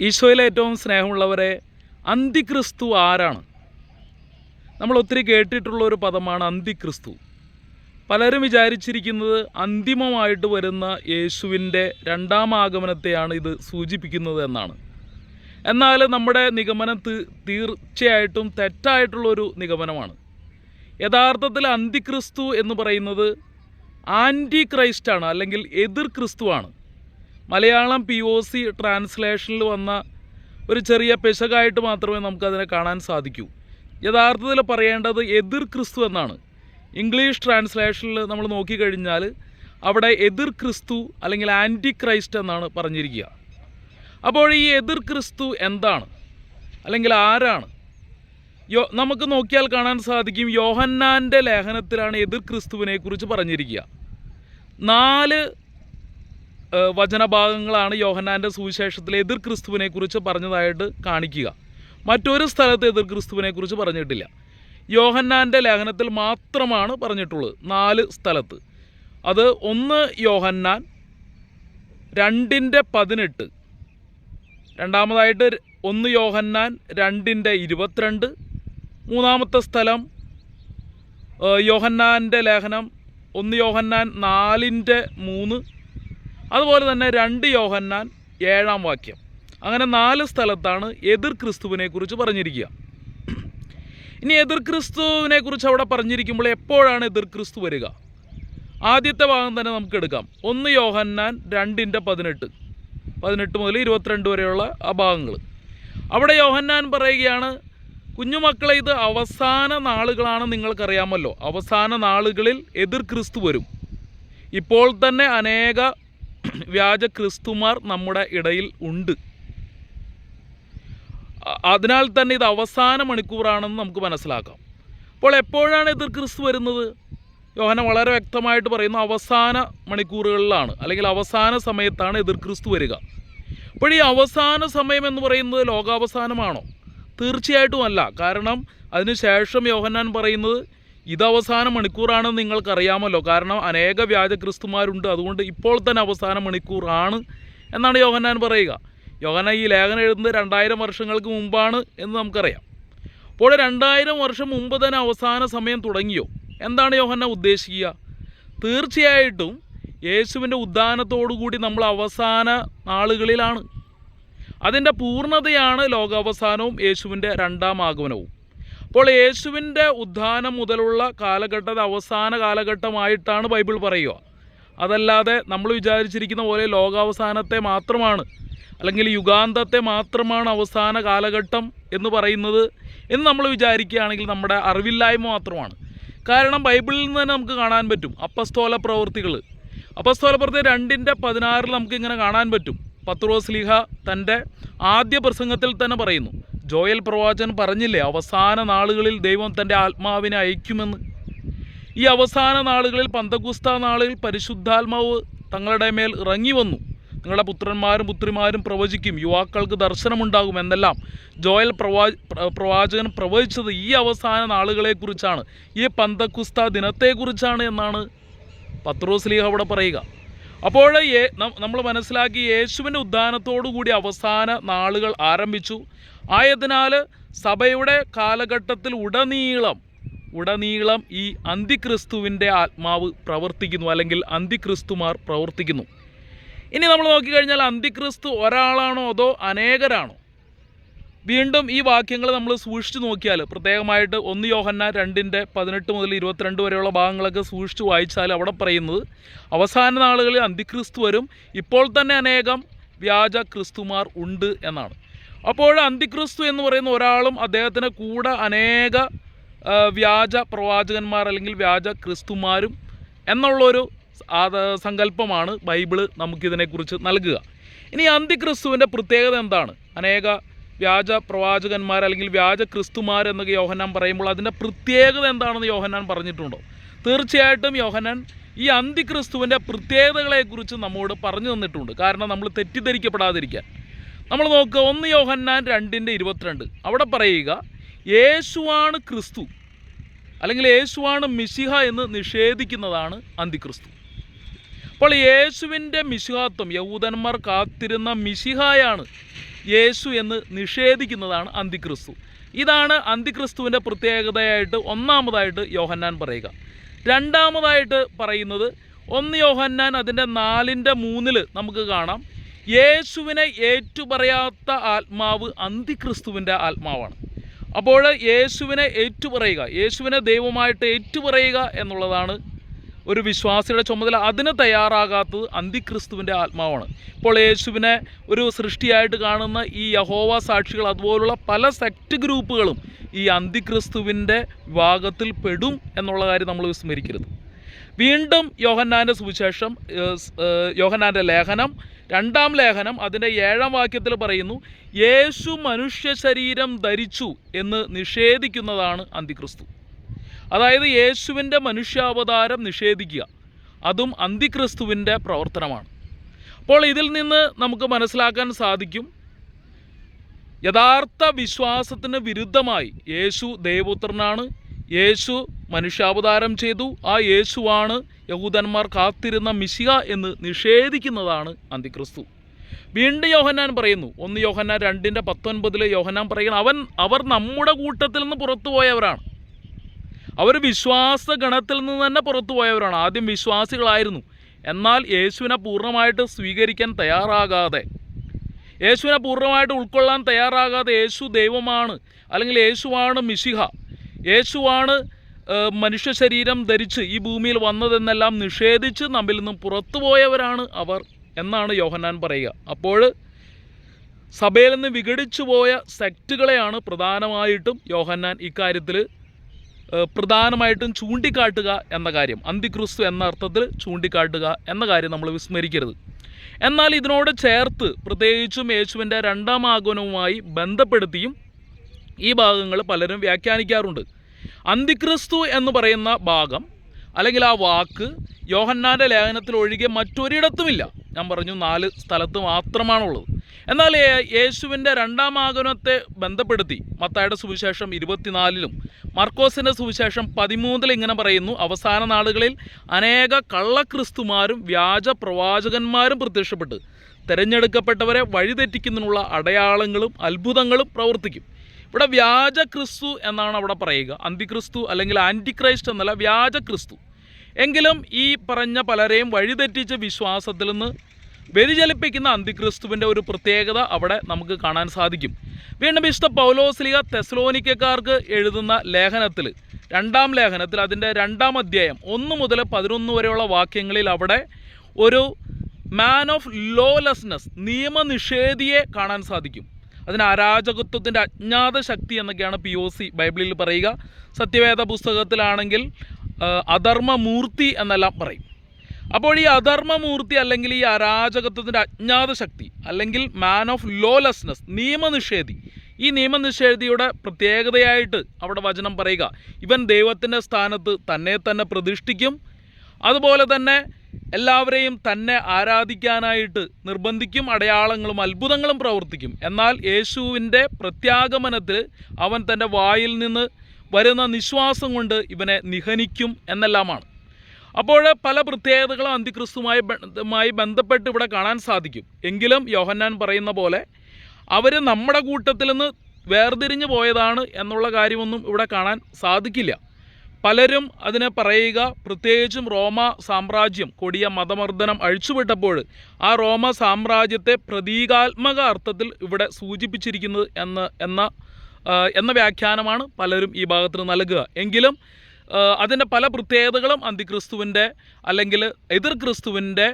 ഈശോയിലെ ഏറ്റവും സ്നേഹമുള്ളവരെ അന്തിക്രിസ്തു ആരാണ്? നമ്മൾ ഒത്തിരി കേട്ടിട്ടുള്ള ഒരു പദമാണ് അന്തിക്രിസ്തു. പലരും വിചാരിച്ചിരിക്കുന്നത് അന്തിമമായിട്ട് വരുന്ന യേശുവിന്റെ രണ്ടാം ആഗമനത്തെയാണ് ഇത് സൂചിപ്പിക്കുന്നത് എന്നാണ്. എന്നാൽ നമ്മുടെ നിഗമനം തീർച്ചയായിട്ടും തെറ്റായിട്ടുള്ളൊരു നിഗമനമാണ്. യഥാർത്ഥത്തിൽ അന്തിക്രിസ്തു എന്ന് പറയുന്നത് ആന്റി ക്രൈസ്റ്റാണ് അല്ലെങ്കിൽ എതിർ ക്രിസ്തുവാണ്. മലയാളം പി ഒ സി ട്രാൻസ്ലേഷനിൽ വന്ന ഒരു ചെറിയ പെശകായിട്ട് മാത്രമേ നമുക്കതിനെ കാണാൻ സാധിക്കൂ. യഥാർത്ഥത്തിൽ പറയേണ്ടത് എതിർ ക്രിസ്തു എന്നാണ്. ഇംഗ്ലീഷ് ട്രാൻസ്ലേഷനിൽ നമ്മൾ നോക്കിക്കഴിഞ്ഞാൽ അവിടെ എതിർ ക്രിസ്തു അല്ലെങ്കിൽ ആന്റി ക്രൈസ്റ്റ് എന്നാണ് പറഞ്ഞിരിക്കുക. അപ്പോൾ ഈ എതിർ ക്രിസ്തു എന്താണ്? അല്ലെങ്കിൽ ആരാണ്? യോ നമുക്ക് നോക്കിയാൽ കാണാൻ സാധിക്കും യോഹന്നാന്റെ ലേഖനത്തിലാണ് എതിർ ക്രിസ്തുവിനെ കുറിച്ച് പറഞ്ഞിരിക്കുക. നാല് വചനഭാഗങ്ങളാണ് യോഹന്നാന്റെ സുവിശേഷത്തിൽ എതിർ ക്രിസ്തുവിനെക്കുറിച്ച് പറഞ്ഞതായിട്ട് കാണിക്കുക. മറ്റൊരു സ്ഥലത്ത് എതിർ ക്രിസ്തുവിനെക്കുറിച്ച് പറഞ്ഞിട്ടില്ല. യോഹന്നാന്റെ ലേഖനത്തിൽ മാത്രമാണ് പറഞ്ഞിട്ടുള്ളത് നാല് സ്ഥലത്ത്. അത് ഒന്ന് യോഹന്നാൻ രണ്ടിന്റെ പതിനെട്ട്. രണ്ടാമതായിട്ട് ഒന്ന് യോഹന്നാൻ രണ്ടിന്റെ ഇരുപത്തിരണ്ട്. മൂന്നാമത്തെ സ്ഥലം യോഹന്നാന്റെ ലേഖനം ഒന്ന് യോഹന്നാൻ നാലിന്റെ മൂന്ന്. അതുപോലെ തന്നെ രണ്ട് യോഹന്നാൻ ഏഴാം വാക്യം. അങ്ങനെ നാല് സ്ഥലത്താണ് എതിർ ക്രിസ്തുവിനെ കുറിച്ച് പറഞ്ഞിരിക്കുക. ഇനി എതിർ ക്രിസ്തുവിനെ കുറിച്ച് അവിടെ പറഞ്ഞിരിക്കുമ്പോൾ എപ്പോഴാണ് എതിർ ക്രിസ്തു വരിക? ആദ്യത്തെ ഭാഗം തന്നെ നമുക്ക് എടുക്കാം. ഒന്ന് യോഹന്നാൻ രണ്ടിന്റെ പതിനെട്ട്. പതിനെട്ട് മുതൽ ഇരുപത്തിരണ്ട് വരെയുള്ള ആ ഭാഗങ്ങൾ. അവിടെ യോഹന്നാൻ പറയുകയാണ് കുഞ്ഞുമക്കളെ ഇത് അവസാന നാളുകളാണ് നിങ്ങൾക്കറിയാമല്ലോ. അവസാന നാളുകളിൽ എതിർ ക്രിസ്തു വരും. ഇപ്പോൾ തന്നെ അനേക വ്യാജ ക്രിസ്തുമാർ നമ്മുടെ ഇടയിൽ ഉണ്ട്. അതിനാൽ തന്നെ ഇത് അവസാന മണിക്കൂറാണെന്ന് നമുക്ക് മനസ്സിലാക്കാം. അപ്പോൾ എപ്പോഴാണ് എതിർ ക്രിസ്തു വരുന്നത്? യോഹന വളരെ വ്യക്തമായിട്ട് പറയുന്നു അവസാന മണിക്കൂറുകളിലാണ് അല്ലെങ്കിൽ അവസാന സമയത്താണ് എതിർ ക്രിസ്തു വരിക. അപ്പോൾ ഈ അവസാന സമയം എന്ന് പറയുന്നത് ലോകാവസാനമാണോ? തീർച്ചയായിട്ടും അല്ല. കാരണം അതിനുശേഷം യോഹന്നാൻ പറയുന്നത് ഇത് അവസാന മണിക്കൂറാണെന്ന് നിങ്ങൾക്കറിയാമല്ലോ. കാരണം അനേക വ്യാജ ക്രിസ്തുമാരുണ്ട് അതുകൊണ്ട് ഇപ്പോൾ തന്നെ അവസാന മണിക്കൂറാണ് എന്നാണ് യോഹന്നാൻ പറയുക. യോഹന ഈ ലേഖനം എഴുതുന്നത് രണ്ടായിരം വർഷങ്ങൾക്ക് മുമ്പാണ് എന്ന് നമുക്കറിയാം. അപ്പോൾ രണ്ടായിരം വർഷം മുമ്പ് തന്നെ അവസാന സമയം തുടങ്ങിയോ? എന്താണ് യോഹന്ന ഉദ്ദേശിക്കുക? തീർച്ചയായിട്ടും യേശുവിന്റെ ഉദ്ധാനത്തോടുകൂടി നമ്മൾ അവസാന നാളുകളിലാണ്. അതിന്റെ പൂർണതയാണ് ലോകാവസാനവും യേശുവിന്റെ രണ്ടാം ആഗമനവും. അപ്പോൾ യേശുവിന്റെ ഉദ്ധാനം മുതലുള്ള കാലഘട്ടത്തെ അവസാന കാലഘട്ടമായിട്ടാണ് ബൈബിൾ പറയുക. അതല്ലാതെ നമ്മൾ വിചാരിച്ചിരിക്കുന്ന പോലെ ലോകാവസാനത്തെ മാത്രമാണ് അല്ലെങ്കിൽ യുഗാന്തത്തെ മാത്രമാണ് അവസാന കാലഘട്ടം എന്ന് പറയുന്നത് എന്ന് നമ്മൾ വിചാരിക്കുകയാണെങ്കിൽ നമ്മുടെ അറിവില്ലായ്മ മാത്രമാണ്. കാരണം ബൈബിളിൽ നിന്ന് തന്നെ നമുക്ക് കാണാൻ പറ്റും അപ്പസ്തോല പ്രവൃത്തികൾ അപ്പസ്തോല പ്രവൃത്തി രണ്ടിന്റെ പതിനാറിൽ നമുക്ക് ഇങ്ങനെ കാണാൻ പറ്റും. പത്രോസ് ലീഹ തന്റെ ആദ്യ പ്രസംഗത്തിൽ തന്നെ പറയുന്നു ജോയൽ പ്രവാചകൻ പറഞ്ഞില്ലേ അവസാന നാളുകളിൽ ദൈവം തന്റെ ആത്മാവിനെ അയക്കുമെന്ന്. ഈ അവസാന നാളുകളിൽ പന്തകുസ്ത നാളിൽ പരിശുദ്ധാത്മാവ് തങ്ങളുടെ മേൽ ഇറങ്ങി വന്നു. നിങ്ങളുടെ പുത്രന്മാരും പുത്രിമാരും പ്രവചിക്കും യുവാക്കൾക്ക് ദർശനമുണ്ടാകും എന്നെല്ലാം ജോയൽ പ്രവാ പ്രവാചകൻ പ്രവചിച്ചത് ഈ അവസാന നാളുകളെക്കുറിച്ചാണ്. ഈ പന്തക്കുസ്ത ദിനത്തെക്കുറിച്ചാണ് എന്നാണ് പത്രോസ് ലീഹ അവിടെ പറയുക. അപ്പോൾ നമ്മൾ മനസ്സിലാക്കി യേശുവിന്റെ ഉദ്ധാനത്തോടു കൂടി അവസാന നാളുകൾ ആരംഭിച്ചു. ആയതിനാൽ സഭയുടെ കാലഘട്ടത്തിൽ ഉടനീളം ഉടനീളം ഈ അന്തിക്രിസ്തുവിന്റെ ആത്മാവ് പ്രവർത്തിക്കുന്നു അല്ലെങ്കിൽ അന്തിക്രിസ്തുമാർ പ്രവർത്തിക്കുന്നു. ഇനി നമ്മൾ നോക്കിക്കഴിഞ്ഞാൽ അന്തിക്രിസ്തു ഒരാളാണോ അതോ അനേകരാണോ? വീണ്ടും ഈ വാക്യങ്ങൾ നമ്മൾ സൂക്ഷിച്ചു നോക്കിയാൽ പ്രത്യേകമായിട്ട് ഒന്ന് യോഹന്ന രണ്ടിന്റെ പതിനെട്ട് മുതൽ ഇരുപത്തിരണ്ട് വരെയുള്ള ഭാഗങ്ങളൊക്കെ സൂക്ഷിച്ചു വായിച്ചാൽ അവിടെ പറയുന്നത് അവസാന നാളുകളിൽ അന്തിക്രിസ്തു വരും ഇപ്പോൾ തന്നെ അനേകം വ്യാജ ക്രിസ്തുമാർ ഉണ്ട് എന്നാണ്. അപ്പോൾ അന്തിക്രിസ്തു എന്ന് പറയുന്ന ഒരാളും അദ്ദേഹത്തിന് കൂടെ അനേക വ്യാജ പ്രവാചകന്മാർ അല്ലെങ്കിൽ വ്യാജ ക്രിസ്തുമാരും എന്നുള്ളൊരു സങ്കല്പമാണ് ബൈബിൾ നമുക്കിതിനെക്കുറിച്ച് നൽകുക. ഇനി അന്തിക്രിസ്തുവിന്റെ പ്രത്യേകത എന്താണ്? അനേക വ്യാജ പ്രവാചകന്മാർ അല്ലെങ്കിൽ വ്യാജ ക്രിസ്തുമാർ എന്നൊക്കെ യോഹന്നാൻ പറയുമ്പോൾ അതിന്റെ പ്രത്യേകത എന്താണെന്ന് യോഹന്നാൻ പറഞ്ഞിട്ടുണ്ടോ? തീർച്ചയായിട്ടും യോഹന്നാൻ ഈ അന്തിക്രിസ്തുവിന്റെ പ്രത്യേകതകളെക്കുറിച്ച് നമ്മോട് പറഞ്ഞു തന്നിട്ടുണ്ട്. കാരണം നമ്മൾ തെറ്റിദ്ധരിക്കപ്പെടാതിരിക്കാൻ. നമ്മൾ നോക്കുക ഒന്ന് യോഹന്നാൻ രണ്ടിന്റെ ഇരുപത്തിരണ്ട്. അവിടെ പറയുക യേശുവാണ് ക്രിസ്തു. അല്ലെങ്കിൽ യേശുവാണ് മിശിഹ എന്ന് നിഷേധിക്കുന്നതാണ് അന്തിക്രിസ്തു. അപ്പോൾ യേശുവിന്റെ മിശിഹാത്വം യഹൂദന്മാർ കാത്തിരുന്ന മിശിഹായാണ് യേശു എന്ന് നിഷേധിക്കുന്നതാണ് അന്തിക്രിസ്തു. ഇതാണ് അന്തിക്രിസ്തുവിന്റെ പ്രത്യേകതയായിട്ട് ഒന്നാമതായിട്ട് യോഹന്നാൻ പറയുക. രണ്ടാമതായിട്ട് പറയുന്നത് ഒന്ന് യോഹന്നാൻ അതിന്റെ നാലിന്റെ മൂന്നിൽ നമുക്ക് കാണാം. യേശുവിനെ ഏറ്റുപറയാത്ത ആത്മാവ് അന്തിക്രിസ്തുവിന്റെ ആത്മാവാണ്. അപ്പോൾ യേശുവിനെ ഏറ്റുപറയുക യേശുവിനെ ദൈവമായിട്ട് ഏറ്റുപറയുക എന്നുള്ളതാണ് ഒരു വിശ്വാസിയുടെ ചുമതല. അതിന് തയ്യാറാകാത്തത് അന്തിക്രിസ്തുവിന്റെ ആത്മാവാണ്. ഇപ്പോൾ യേശുവിനെ ഒരു സൃഷ്ടിയായിട്ട് കാണുന്ന ഈ യഹോവ സാക്ഷികൾ അതുപോലുള്ള പല സെക്റ്റ് ഗ്രൂപ്പുകളും ഈ അന്തിക്രിസ്തുവിന്റെ വിഭാഗത്തിൽ പെടും എന്നുള്ള കാര്യം നമ്മൾ വിസ്മരിക്കരുത്. വീണ്ടും യോഹന്നാന്റെ സുവിശേഷം യോഹന്നാന്റെ ലേഖനം രണ്ടാം ലേഖനം അതിന്റെ ഏഴാം വാക്യത്തിൽ പറയുന്നു യേശു മനുഷ്യ ശരീരം ധരിച്ചു എന്ന് നിഷേധിക്കുന്നതാണ് അന്തിക്രിസ്തു. അതായത് യേശുവിന്റെ മനുഷ്യാവതാരം നിഷേധിക്കുക അതും അന്തിക്രിസ്തുവിന്റെ പ്രവർത്തനമാണ്. അപ്പോൾ ഇതിൽ നിന്ന് നമുക്ക് മനസ്സിലാക്കാൻ സാധിക്കും യഥാർത്ഥ വിശ്വാസത്തിന് വിരുദ്ധമായി യേശു ദൈവപുത്രനാണ് യേശു മനുഷ്യാവതാരം ചെയ്തു. ആ യേശുവാണ് യഹൂദന്മാർ കാത്തിരുന്ന മിശിക എന്ന് നിഷേധിക്കുന്നതാണ് അന്തിക്രിസ്തു. വീണ്ടും യോഹന്നാൻ പറയുന്നു. ഒന്ന് യോഹന്നാൻ രണ്ടിന്റെ പത്തൊൻപതിൽ യോഹന്നാൻ പറയുന്നു അവൻ അവർ നമ്മുടെ കൂട്ടത്തിൽ നിന്ന് പുറത്തു പോയവരാണ്. അവർ വിശ്വാസ ഗണത്തിൽ നിന്ന് തന്നെ പുറത്തു പോയവരാണ്. ആദ്യം വിശ്വാസികളായിരുന്നു. എന്നാൽ യേശുവിനെ പൂർണമായിട്ട് സ്വീകരിക്കാൻ തയ്യാറാകാതെ യേശുവിനെ പൂർണമായിട്ട് ഉൾക്കൊള്ളാൻ തയ്യാറാകാതെ യേശു ദൈവമാണ് അല്ലെങ്കിൽ യേശുവാണ് മിശിഹ. യേശുവാണ് മനുഷ്യ ശരീരം ധരിച്ച് ഈ ഭൂമിയിൽ വന്നതെന്നെല്ലാം നിഷേധിച്ച് നമ്മിൽ നിന്നും പുറത്തു പോയവരാണ് അവർ എന്നാണ് യോഹന്നാൻ പറയുക. അപ്പോൾ സഭയിൽ നിന്ന് വിഘടിച്ചു പോയ സെക്റ്റുകളെയാണ് പ്രധാനമായിട്ടും യോഹന്നാൻ ഇക്കാര്യത്തിൽ പ്രധാനമായിട്ടും ചൂണ്ടിക്കാട്ടുക എന്ന കാര്യം. അന്തിക്രിസ്തു എന്ന അർത്ഥത്തിൽ ചൂണ്ടിക്കാട്ടുക എന്ന കാര്യം നമ്മൾ വിസ്മരിക്കരുത്. എന്നാൽ ഇതിനോട് ചേർത്ത് പ്രത്യേകിച്ചും യേശുവിന്റെ രണ്ടാം ആഗമനവുമായി ബന്ധപ്പെടുത്തിയും ഈ ഭാഗങ്ങൾ പലരും വ്യാഖ്യാനിക്കാറുണ്ട്. അന്തിക്രിസ്തു എന്ന് പറയുന്ന ഭാഗം അല്ലെങ്കിൽ ആ വാക്ക് യോഹന്നാന്റെ ലേഖനത്തിൽ ഒഴികെ മറ്റൊരിടത്തുമില്ല. ഞാൻ പറഞ്ഞു നാല് സ്ഥലത്ത് മാത്രമാണുള്ളത്. എന്നാൽ യേശുവിന്റെ രണ്ടാം ആഗമനത്തെ ബന്ധപ്പെടുത്തി മത്തായുടെ സുവിശേഷം ഇരുപത്തിനാലിലും മർക്കോസിന്റെ സുവിശേഷം പതിമൂന്നിൽ ഇങ്ങനെ പറയുന്നു അവസാന നാളുകളിൽ അനേക കള്ളക്രിസ്തുമാരും വ്യാജ പ്രവാചകന്മാരും പ്രത്യക്ഷപ്പെട്ട് തിരഞ്ഞെടുക്കപ്പെട്ടവരെ വഴിതെറ്റിക്കുന്നതിനുള്ള അടയാളങ്ങളും അത്ഭുതങ്ങളും പ്രവർത്തിക്കും. ഇവിടെ വ്യാജ ക്രിസ്തു എന്നാണ് അവിടെ പറയുക. അന്തിക്രിസ്തു അല്ലെങ്കിൽ ആന്റിക്രൈസ്റ്റ് എന്നല്ല വ്യാജ ക്രിസ്തു. എങ്കിലും ഈ പറഞ്ഞ പലരെയും വഴിതെറ്റിച്ച വിശ്വാസത്തിൽ നിന്ന് വ്യതിചലിപ്പിക്കുന്ന അന്തിക്രിസ്തുവിന്റെ ഒരു പ്രത്യേകത അവിടെ നമുക്ക് കാണാൻ സാധിക്കും. വീണ്ടും വിശുദ്ധ പൗലോസ്ലിക തെസ്ലോനിക്കക്കാർക്ക് എഴുതുന്ന ലേഖനത്തിൽ രണ്ടാം ലേഖനത്തിൽ അതിന്റെ രണ്ടാം അധ്യായം ഒന്ന് മുതൽ പതിനൊന്ന് വരെയുള്ള വാക്യങ്ങളിൽ അവിടെ ഒരു മാൻ ഓഫ് ലോലെസ്നെസ് നിയമനിഷേധിയെ കാണാൻ സാധിക്കും. അതിന് അരാജകത്വത്തിന്റെ അജ്ഞാത ശക്തി എന്നൊക്കെയാണ് പി ഒ സി ബൈബിളിൽ പറയുക. സത്യവേദ പുസ്തകത്തിലാണെങ്കിൽ അധർമ്മമൂർത്തി എന്നെല്ലാം പറയും. അപ്പോൾ ഈ അധർമ്മമൂർത്തി അല്ലെങ്കിൽ ഈ അരാജകത്വത്തിന്റെ അജ്ഞാത ശക്തി അല്ലെങ്കിൽ മാൻ ഓഫ് ലോലെസ്നെസ് നിയമനിഷേധി ഈ നിയമനിഷേധിയുടെ പ്രത്യേകതയായിട്ട് അവിടെ വചനം പറയുക. ഇവൻ ദൈവത്തിന്റെ സ്ഥാനത്ത് തന്നെ തന്നെ പ്രതിഷ്ഠിക്കും അതുപോലെ തന്നെ എല്ലാവരെയും തന്നെ ആരാധിക്കാനായിട്ട് നിർബന്ധിക്കും അടയാളങ്ങളും അത്ഭുതങ്ങളും പ്രവർത്തിക്കും. എന്നാൽ യേശുവിന്റെ പ്രത്യാഗമനത്തിൽ അവൻ തന്റെ വായിൽ നിന്ന് വരുന്ന നിശ്വാസം കൊണ്ട് ഇവനെ നിഹനിക്കും എന്നെല്ലാമാണ്. അപ്പോൾ പല പ്രത്യേകതകളും അന്തിക്രിസ്തുമായി ബന്ധപ്പെട്ട് ഇവിടെ കാണാൻ സാധിക്കും. എങ്കിലും യോഹന്നാൻ പറയുന്ന പോലെ അവർ നമ്മുടെ കൂട്ടത്തിൽ നിന്ന് വേർതിരിഞ്ഞു പോയതാണ് എന്നുള്ള കാര്യമൊന്നും ഇവിടെ കാണാൻ സാധിക്കില്ല. പലരും അതിനെ പറയുക പ്രത്യേകിച്ചും റോമ സാമ്രാജ്യം കൊടിയ മതമർദ്ദനം അഴിച്ചുവിട്ടപ്പോൾ ആ റോമ സാമ്രാജ്യത്തെ പ്രതീകാത്മക അർത്ഥത്തിൽ ഇവിടെ സൂചിപ്പിച്ചിരിക്കുന്നത് എന്ന് എന്ന എന്ന വ്യാഖ്യാനമാണ് പലരും ഈ ഭാഗത്തിന് നൽകുക. എങ്കിലും അതിന്റെ പല പ്രത്യേകതകളും അന്തിക്രിസ്തുവിന്റെ അല്ലെങ്കിൽ എതിർ ക്രിസ്തുവിന്റെ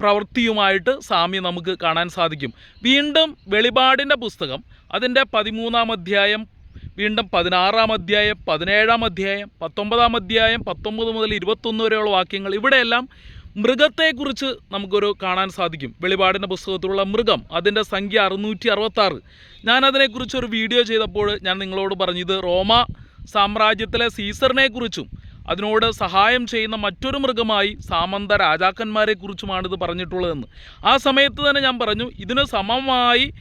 പ്രവൃത്തിയുമായിട്ട് സാമ്യം നമുക്ക് കാണാൻ സാധിക്കും. വീണ്ടും വെളിപാടിന്റെ പുസ്തകം അതിന്റെ പതിമൂന്നാം അധ്യായം വീണ്ടും പതിനാറാം അധ്യായം പതിനേഴാം അധ്യായം പത്തൊമ്പതാം അധ്യായം പത്തൊമ്പത് മുതൽ ഇരുപത്തൊന്ന് വരെയുള്ള വാക്യങ്ങൾ. ഇവിടെയെല്ലാം മൃഗത്തെക്കുറിച്ച് നമുക്കൊരു കാണാൻ സാധിക്കും. വെളിപാടിന്റെ പുസ്തകത്തിലുള്ള മൃഗം അതിന്റെ സംഖ്യ അറുന്നൂറ്റി അറുപത്താറ് ഞാൻ അതിനെക്കുറിച്ച് ഒരു വീഡിയോ ചെയ്തപ്പോൾ ഞാൻ നിങ്ങളോട് പറഞ്ഞു റോമ സാമ്രാജ്യത്തിലെ സീസറിനെക്കുറിച്ചും അതിനോട് സഹായം ചെയ്യുന്ന മറ്റൊരു മൃഗമായി സാമന്ത രാജാക്കന്മാരെക്കുറിച്ചുമാണ് ഇത് പറഞ്ഞിട്ടുള്ളതെന്ന്. ആ സമയത്ത് തന്നെ ഞാൻ പറഞ്ഞു ഇതിന് സമമായി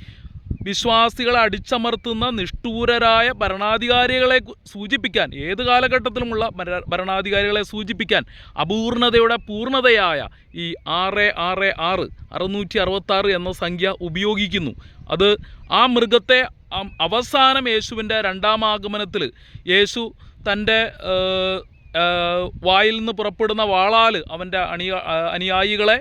വിശ്വാസികളെ അടിച്ചമർത്തുന്ന നിഷ്ഠൂരരായ ഭരണാധികാരികളെ സൂചിപ്പിക്കാൻ ഏത് കാലഘട്ടത്തിലുമുള്ള ഭര- ഭരണാധികാരികളെ സൂചിപ്പിക്കാൻ അപൂർണതയുടെ പൂർണതയായ ഈ ആറ് ആറ് ആറ് അറുന്നൂറ്റി അറുപത്താറ് എന്ന സംഖ്യ ഉപയോഗിക്കുന്നു. അത് ആ മൃഗത്തെ അവസാനം യേശുവിന്റെ രണ്ടാം ആഗമനത്തിൽ യേശു തന്റെ വായിൽ നിന്ന് പുറപ്പെടുന്ന വാളാൽ അവന്റെ അണിയ അനുയായികളെ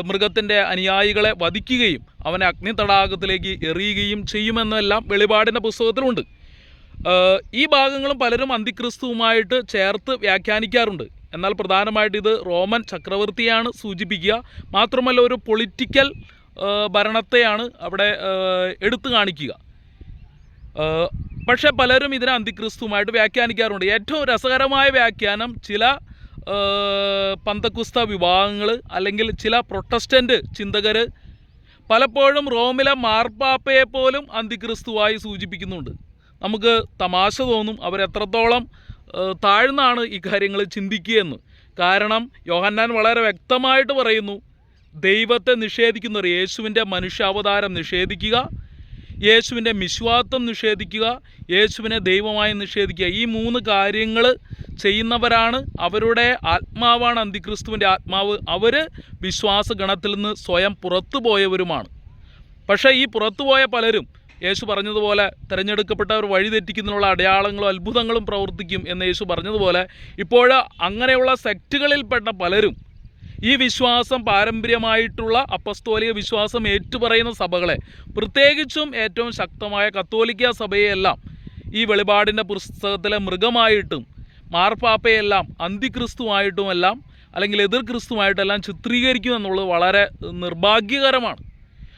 മൃഗത്തിന്റെ അനുയായികളെ വധിക്കുകയും അവനെ അഗ്നി തടാകത്തിലേക്ക് എറിയുകയും ചെയ്യുമെന്നെല്ലാം വെളിപാടിന്റെ പുസ്തകത്തിലുണ്ട്. ഈ ഭാഗങ്ങളും പലരും അന്തിക്രിസ്തുവുമായിട്ട് ചേർത്ത് വ്യാഖ്യാനിക്കാറുണ്ട്. എന്നാൽ പ്രധാനമായിട്ട് ഇത് റോമൻ ചക്രവർത്തിയാണ് സൂചിപ്പിക്കുക. മാത്രമല്ല ഒരു പൊളിറ്റിക്കൽ ഭരണത്തെയാണ് അവിടെ എടുത്തു കാണിക്കുക. പക്ഷെ പലരും ഇതിനെ അന്തിക്രിസ്തുവുമായിട്ട് വ്യാഖ്യാനിക്കാറുണ്ട്. ഏറ്റവും രസകരമായ വ്യാഖ്യാനം ചില പന്തക്കുസ്ത വിഭാഗങ്ങൾ അല്ലെങ്കിൽ ചില പ്രൊട്ടസ്റ്റന്റ് ചിന്തകർ പലപ്പോഴും റോമിലെ മാർപ്പാപ്പയെ പോലും അന്തിക്രിസ്തുവായി സൂചിപ്പിക്കുന്നുണ്ട്. നമുക്ക് തമാശ തോന്നും അവരെത്രത്തോളം താഴ്ന്നാണ് ഈ കാര്യങ്ങൾ ചിന്തിക്കുകയെന്ന്. കാരണം യോഹന്നാൻ വളരെ വ്യക്തമായിട്ട് പറയുന്നു ദൈവത്തെ നിഷേധിക്കുന്നവർ യേശുവിന്റെ മനുഷ്യാവതാരം നിഷേധിക്കുക യേശുവിന്റെ മിശ്വാത്വം നിഷേധിക്കുക യേശുവിനെ ദൈവമായി നിഷേധിക്കുക. ഈ മൂന്ന് കാര്യങ്ങൾ ചെയ്യുന്നവരാണ്. അവരുടെ ആത്മാവാണ് അന്തിക്രിസ്തുവിന്റെ ആത്മാവ്. അവർ വിശ്വാസഗണത്തിൽ നിന്ന് സ്വയം പുറത്തു പോയവരുമാണ് പക്ഷേ ഈ പുറത്തുപോയ പലരും യേശു പറഞ്ഞതുപോലെ തിരഞ്ഞെടുക്കപ്പെട്ടവർ വഴിതെറ്റിക്കുന്നതിനുള്ള അടയാളങ്ങളും അത്ഭുതങ്ങളും പ്രവർത്തിക്കും എന്ന് യേശു പറഞ്ഞതുപോലെ ഇപ്പോൾ അങ്ങനെയുള്ള സെക്റ്റുകളിൽപ്പെട്ട പലരും ഈ വിശ്വാസം പാരമ്പര്യമായിട്ടുള്ള അപ്പസ്തോലിക വിശ്വാസം ഏറ്റുപറയുന്ന സഭകളെ പ്രത്യേകിച്ചും ഏറ്റവും ശക്തമായ കത്തോലിക്ക സഭയെയെല്ലാം ഈ വെളിപാടിന്റെ പുസ്തകത്തിലെ മൃഗമായിട്ടും മാർപ്പാപ്പയെല്ലാം അന്തിക്രിസ്തുവായിട്ടുമെല്ലാം അല്ലെങ്കിൽ എതിർ ക്രിസ്തുവായിട്ടെല്ലാം ചിത്രീകരിക്കും എന്നുള്ളത് വളരെ നിർഭാഗ്യകരമാണ്.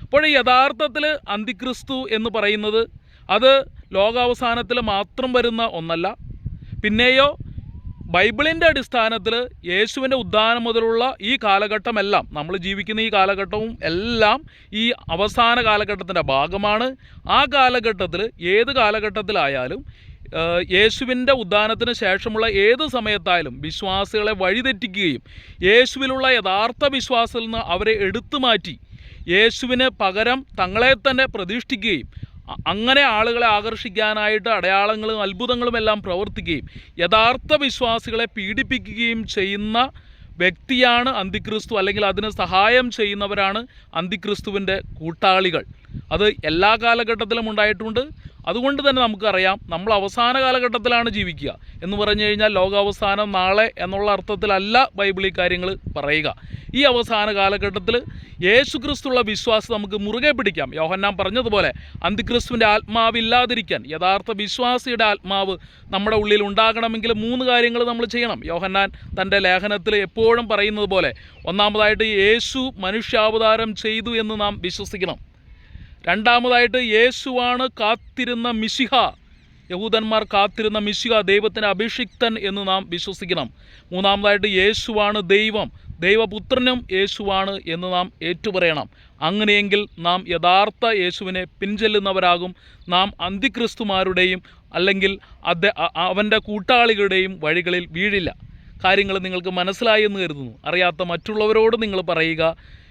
അപ്പോൾ യഥാർത്ഥത്തിൽ അന്തിക്രിസ്തു എന്ന് പറയുന്നത് അത് ലോകാവസാനത്തിൽ മാത്രം വരുന്ന ഒന്നല്ല. പിന്നെയോ ബൈബിളിന്റെ അടിസ്ഥാനത്തിൽ യേശുവിന്റെ ഉദ്ധാനം മുതലുള്ള ഈ കാലഘട്ടമെല്ലാം നമ്മൾ ജീവിക്കുന്ന ഈ കാലഘട്ടവും എല്ലാം ഈ അവസാന കാലഘട്ടത്തിന്റെ ഭാഗമാണ്. ആ കാലഘട്ടത്തിൽ ഏത് കാലഘട്ടത്തിലായാലും യേശുവിന്റെ ഉദ്ധാനത്തിന് ശേഷമുള്ള ഏത് സമയത്തായാലും വിശ്വാസികളെ വഴിതെറ്റിക്കുകയും യേശുവിലുള്ള യഥാർത്ഥ വിശ്വാസത്തിൽ നിന്ന് അവരെ എടുത്തു മാറ്റി യേശുവിന് പകരം തങ്ങളെ തന്നെ പ്രതിഷ്ഠിക്കുകയും അങ്ങനെ ആളുകളെ ആകർഷിക്കാനായിട്ട് അടയാളങ്ങളും അത്ഭുതങ്ങളും എല്ലാം പ്രവർത്തിക്കുകയും യഥാർത്ഥ വിശ്വാസികളെ പീഡിപ്പിക്കുകയും ചെയ്യുന്ന വ്യക്തിയാണ് അന്തിക്രിസ്തു അല്ലെങ്കിൽ അതിന് സഹായം ചെയ്യുന്നവരാണ് അന്തിക്രിസ്തുവിന്റെ കൂട്ടാളികൾ. അത് എല്ലാ കാലഘട്ടത്തിലും ഉണ്ടായിട്ടുണ്ട്. അതുകൊണ്ട് തന്നെ നമുക്കറിയാം നമ്മൾ അവസാന കാലഘട്ടത്തിലാണ് ജീവിക്കുക. എന്ന് പറഞ്ഞു കഴിഞ്ഞാൽ ലോകാവസാനം നാളെ എന്നുള്ള അർത്ഥത്തിലല്ല ബൈബിളിൽ കാര്യങ്ങൾ പറയുക. ഈ അവസാന കാലഘട്ടത്തിൽ യേശു ക്രിസ്തുള്ള വിശ്വാസം നമുക്ക് മുറുകെ പിടിക്കാം. യോഹന്നാൻ പറഞ്ഞതുപോലെ അന്തിക്രിസ്തുവിന്റെ ആത്മാവില്ലാതിരിക്കാൻ യഥാർത്ഥ വിശ്വാസിയുടെ ആത്മാവ് നമ്മുടെ ഉള്ളിൽ ഉണ്ടാകണമെങ്കിൽ മൂന്ന് കാര്യങ്ങൾ നമ്മൾ ചെയ്യണം. യോഹന്നാൻ തന്റെ ലേഖനത്തിൽ എപ്പോഴും പറയുന്നത് പോലെ ഒന്നാമതായിട്ട് യേശു മനുഷ്യാവതാരം ചെയ്തു എന്ന് നാം വിശ്വസിക്കണം. രണ്ടാമതായിട്ട് യേശുവാണ് കാത്തിരുന്ന മിശിഹ. യഹൂദന്മാർ കാത്തിരുന്ന മിശിഹ ദൈവത്തിന്റെ അഭിഷിക്തൻ എന്ന് നാം വിശ്വസിക്കണം. മൂന്നാമതായിട്ട് യേശുവാണ് ദൈവം. ദൈവപുത്രനും യേശുവാണ് എന്ന് നാം ഏറ്റുപറയണം. അങ്ങനെയെങ്കിൽ നാം യഥാർത്ഥ യേശുവിനെ പിൻചെല്ലുന്നവരാകും. നാം അന്തിക്രിസ്തുമാരുടെയും അല്ലെങ്കിൽ അവന്റെ കൂട്ടാളികളുടെയും വഴികളിൽ വീഴില്ല. കാര്യങ്ങൾ നിങ്ങൾക്ക് മനസ്സിലായി എന്ന് കരുതുന്നു. അറിയാത്ത മറ്റുള്ളവരോട് നിങ്ങൾ പറയുക.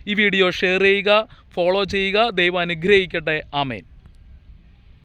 ഈ വീഡിയോ ഷെയർ ചെയ്യുക ഫോളോ ചെയ്യുക ദൈവം അനുഗ്രഹിക്കട്ടെ. ആമേൻ.